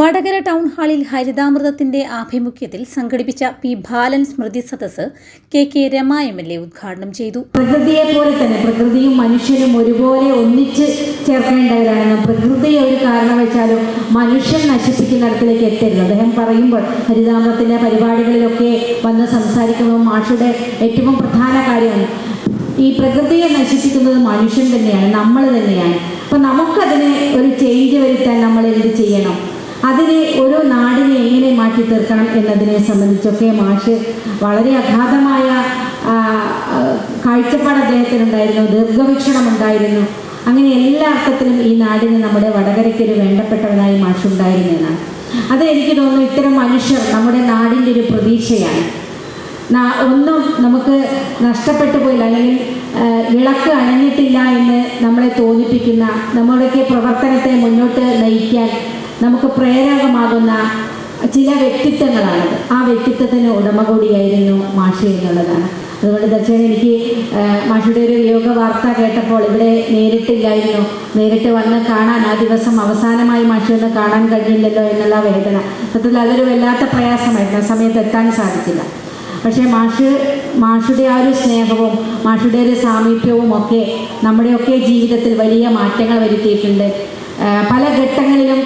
Vadakara town ഹാളിൽ ഹരിതാമൃതത്തിന്റെ ആഭിമുഖ്യത്തിൽ സംഘടിപ്പിച്ച പി ബാലൻ സ്മൃതി സദസ് K K Rema M L A ഉദ്ഘാടനം ചെയ്തു. പ്രകൃതിയെ പോലെ തന്നെ പ്രകൃതിയും മനുഷ്യനും ഒരുപോലെ ഒന്നിച്ച് ചേർക്കേണ്ടവരാണ്. പ്രകൃതിയെ ഒരു കാരണം വെച്ചാലും മനുഷ്യൻ നശിപ്പിക്കുന്ന തരത്തിലേക്ക് എത്തരുത്. അദ്ദേഹം പറയുമ്പോൾ ഹരിതാമൃതത്തിന്റെ പരിപാടികളിലൊക്കെ വന്ന് സംസാരിക്കുമ്പോൾ മാഷയുടെ ഏറ്റവും പ്രധാന കാര്യമാണ്. ഈ പ്രകൃതിയെ നശിപ്പിക്കുന്നത് മനുഷ്യൻ തന്നെയാണ് നമ്മൾ തന്നെയാണ്. അപ്പം നമുക്കതിനെ ഒരു ചേഞ്ച് വരുത്താൻ നമ്മൾ എന്ത് ചെയ്യണം? അതിനെ ഓരോ നാടിനെ എങ്ങനെ മാറ്റി തീർക്കണം എന്നതിനെ സംബന്ധിച്ചൊക്കെ മാഷ് വളരെ അഗാധമായ കാഴ്ചപ്പാട് അദ്ദേഹത്തിനുണ്ടായിരുന്നു ദീർഘവീക്ഷണം ഉണ്ടായിരുന്നു. അങ്ങനെ എല്ലാ അർത്ഥത്തിലും ഈ നാടിന് നമ്മുടെ വടകരയ്ക്ക് ഒരു വേണ്ടപ്പെട്ടവനായി മാഷുണ്ടായിരുന്നു എന്നാണ്. അത് എനിക്ക് തോന്നുന്നു ഇത്തരം മനുഷ്യർ നമ്മുടെ നാടിന്റെ ഒരു പ്രതീക്ഷയാണ്. ഒന്നും നമുക്ക് നഷ്ടപ്പെട്ടു പോയില്ല അല്ലെങ്കിൽ വിളക്ക് അണഞ്ഞിട്ടില്ല എന്ന് നമ്മളെ തോന്നിപ്പിക്കുന്ന നമ്മുടെയൊക്കെ പ്രവർത്തനത്തെ മുന്നോട്ട് നയിക്കാൻ നമുക്ക് പ്രേരകമാകുന്ന ചില വ്യക്തിത്വങ്ങളാണ്. ആ വ്യക്തിത്വത്തിന് ഉടമ കൂടിയായിരുന്നു മാഷി എന്നുള്ളതാണ്. അതുകൊണ്ട് തീർച്ചയായും എനിക്ക് മാഷിയുടെ ഒരു യോഗ വാർത്ത കേട്ടപ്പോൾ ഇവിടെ നേരിട്ടില്ലായിരുന്നു. നേരിട്ട് വന്ന് കാണാൻ ആ ദിവസം അവസാനമായി മാഷി ഒന്ന് കാണാൻ കഴിഞ്ഞില്ലല്ലോ എന്നുള്ള വേദന. സത്യത്തിൽ അതൊരു വല്ലാത്ത പ്രയാസമായിരുന്നു. ആ സമയത്ത് എത്താൻ സാധിച്ചില്ല. പക്ഷേ മാഷ് മാഷുടെ ആ ഒരു സ്നേഹവും മാഷുടെ ഒരു സാമീപ്യവും ഒക്കെ നമ്മുടെയൊക്കെ ജീവിതത്തിൽ വലിയ മാറ്റങ്ങൾ വരുത്തിയിട്ടുണ്ട്. പല ഘട്ടങ്ങളിലും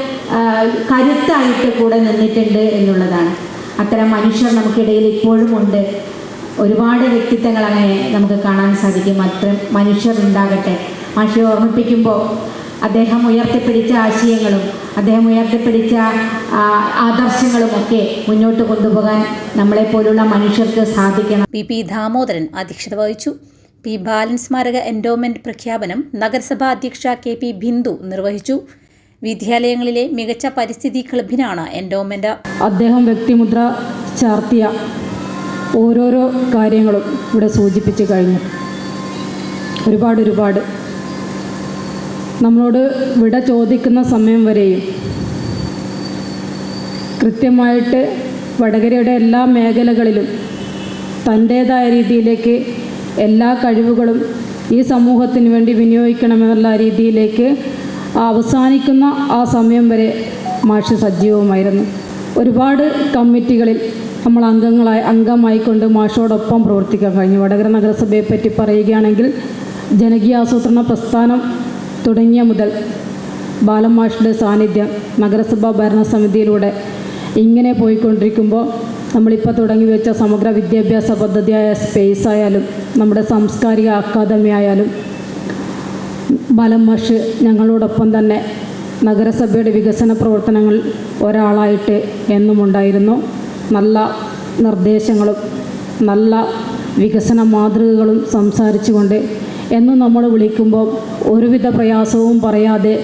കരുത്തായിട്ട് കൂടെ നിന്നിട്ടുണ്ട് എന്നുള്ളതാണ്. അത്തരം മനുഷ്യർ നമുക്കിടയിൽ ഇപ്പോഴും ഉണ്ട്. ഒരുപാട് വ്യക്തിത്വങ്ങൾ അങ്ങനെ നമുക്ക് കാണാൻ സാധിക്കും. അത്തരം മനുഷ്യർ ഉണ്ടാകട്ടെ. മാഷി ഓർമ്മിപ്പിക്കുമ്പോൾ അദ്ദേഹം ഉയർത്തിപ്പിടിച്ച ആശയങ്ങളും അദ്ദേഹം ഉയർത്തിപ്പിടിച്ച ആദർശങ്ങളും ഒക്കെ മുന്നോട്ട് കൊണ്ടുപോകാൻ നമ്മളെ നമ്മളെപ്പോലുള്ള മനുഷ്യർക്ക് സാധിക്കണം. പി പി ദാമോദരൻ അധ്യക്ഷത വഹിച്ചു. പി ബാലൻ സ്മാരക എൻഡോമെന്റ് പ്രഖ്യാപനം നഗരസഭാ അധ്യക്ഷ കെ പി ബിന്ദു നിർവഹിച്ചു. വിദ്യാലയങ്ങളിലെ മികച്ച പരിസ്ഥിതി ക്ലബിനാണ് എൻഡോമെന്റ്. അദ്ദേഹം വ്യക്തിമുദ്ര ചാർത്തിയ ഓരോരോ കാര്യങ്ങളും ഇവിടെ സൂചിപ്പിച്ചു കഴിഞ്ഞു. ഒരുപാട് ഒരുപാട്. നമ്മളോട് വിട ചോദിക്കുന്ന സമയം വരെയും കൃത്യമായിട്ട് വടകരയുടെ എല്ലാ മേഖലകളിലും തന്റേതായ രീതിയിലേക്ക് എല്ലാ കഴിവുകളും ഈ സമൂഹത്തിന് വേണ്ടി വിനിയോഗിക്കണമെന്നുള്ള രീതിയിലേക്ക് അവസാനിക്കുന്ന ആ സമയം വരെ മാഷ് സജീവമായിരുന്നു ഒരുപാട് കമ്മിറ്റികളിൽ നമ്മൾ അംഗങ്ങളായി അംഗമായിക്കൊണ്ട് മാഷോടൊപ്പം പ്രവർത്തിക്കാൻ കഴിഞ്ഞു. വടകര നഗരസഭയെ പറ്റി പറയുകയാണെങ്കിൽ ജനകീയാസൂത്രണ പ്രസ്ഥാനം തുടങ്ങിയ മുതൽ ബാലമാഷിന്റെ സാന്നിധ്യം നഗരസഭാ ഭരണസമിതിയിലൂടെ ഇങ്ങനെ പോയിക്കൊണ്ടിരിക്കുമ്പോൾ നമ്മളിപ്പോൾ തുടങ്ങി വെച്ച സമഗ്ര വിദ്യാഭ്യാസ പദ്ധതിയായ സ്പേസ് ആയാലും നമ്മുടെ സാംസ്കാരിക അക്കാദമി ആയാലും ബലം മഷ് ഞങ്ങളോടൊപ്പം തന്നെ നഗരസഭയുടെ വികസന പ്രവർത്തനങ്ങൾ ഒരാളായിട്ട് എന്നും ഉണ്ടായിരുന്നു. നല്ല നിർദ്ദേശങ്ങളും നല്ല വികസന മാതൃകകളും സംസാരിച്ചുകൊണ്ട് എന്നും നമ്മൾ വിളിക്കുമ്പോൾ ഒരുവിധ പ്രയാസവും പറയാതെ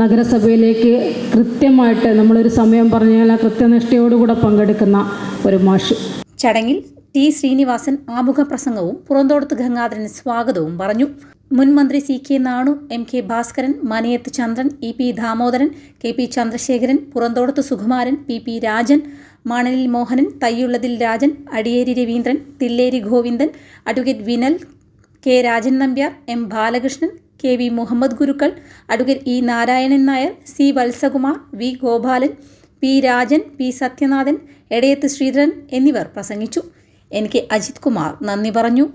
നഗരസഭയിലേക്ക് കൃത്യമായിട്ട് നമ്മളൊരു സമയം പറഞ്ഞാൽ ആ കൃത്യനിഷ്ഠയോടുകൂടെ പങ്കെടുക്കുന്ന ഒരു മാഷ്. ചടങ്ങിൽ ടി ശ്രീനിവാസൻ ആമുഖ പ്രസംഗവും പുറന്തോടത്ത് ഗംഗാധരൻ സ്വാഗതവും പറഞ്ഞു. മുൻ മന്ത്രി C K Nanu M K Bhaskaran Manayath Chandran E P Damodaran K P Chandrasekharan Purathodath Sukumaran P P Rajan Manalil Mohanan Thayyullathil Rajan Adiyeri Raveendran Thilleri Govindan advocate Vinal K Rajan Nambiar M Balakrishnan K V Muhammad Gurukkal advocate E Narayanan Nair C Valsakumar V Gopalan P Rajan P Sathyanathan Edayath Sreedharan എന്നിവർ പ്രസംഗിച്ചു. എനിക്ക് അജിത് കുമാർ നന്ദി പറഞ്ഞു.